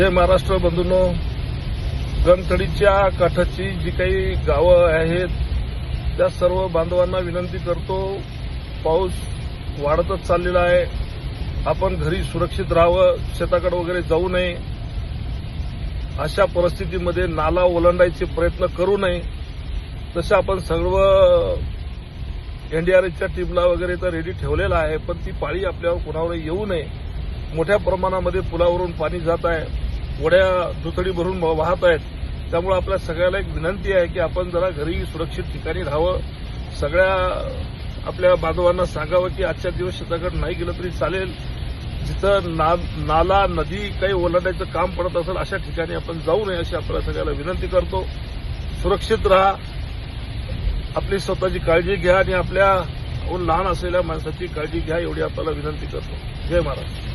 जय महाराष्ट्र बंधूंनो गणतडीच्या काठाची जी काही गावं आहेत त्या सर्व बांधवांना विनंती करतो पाऊस वाढतच चाललेला आहे. आपण घरी सुरक्षित राहावं शेताकडे वगैरे जाऊ नये. अशा परिस्थितीमध्ये नाला ओलांडायचे प्रयत्न करू नये. तसं आपण सर्व एनडीआरएफच्या टीमला वगैरे तर रेडी ठेवलेला आहे पण ती पाळी आपल्यावर कुणावर येऊ नये. मोठ्या प्रमाणामध्ये पुलावरून पाणी जात आहे. वड्या दुतडी भरून वाहत आहेत. त्यामुळे आपल्या सगळ्याला एक विनंती आहे की आपण जरा घरी सुरक्षित ठिकाणी राहावं. सगळ्या आपल्या बांधवांना सांगावं की आजच्या दिवस शेताकडे नाही गेलं तरी चालेल. जिथं ना, नाला नदी काही ओलांडायचं काम पडत असेल अशा ठिकाणी आपण जाऊ नये अशी आपल्याला सगळ्याला विनंती करतो. सुरक्षित राहा. आपली स्वतःची काळजी घ्या आणि आपल्या लहान असलेल्या माणसाची काळजी घ्या एवढी आपल्याला विनंती करतो. जय महाराज.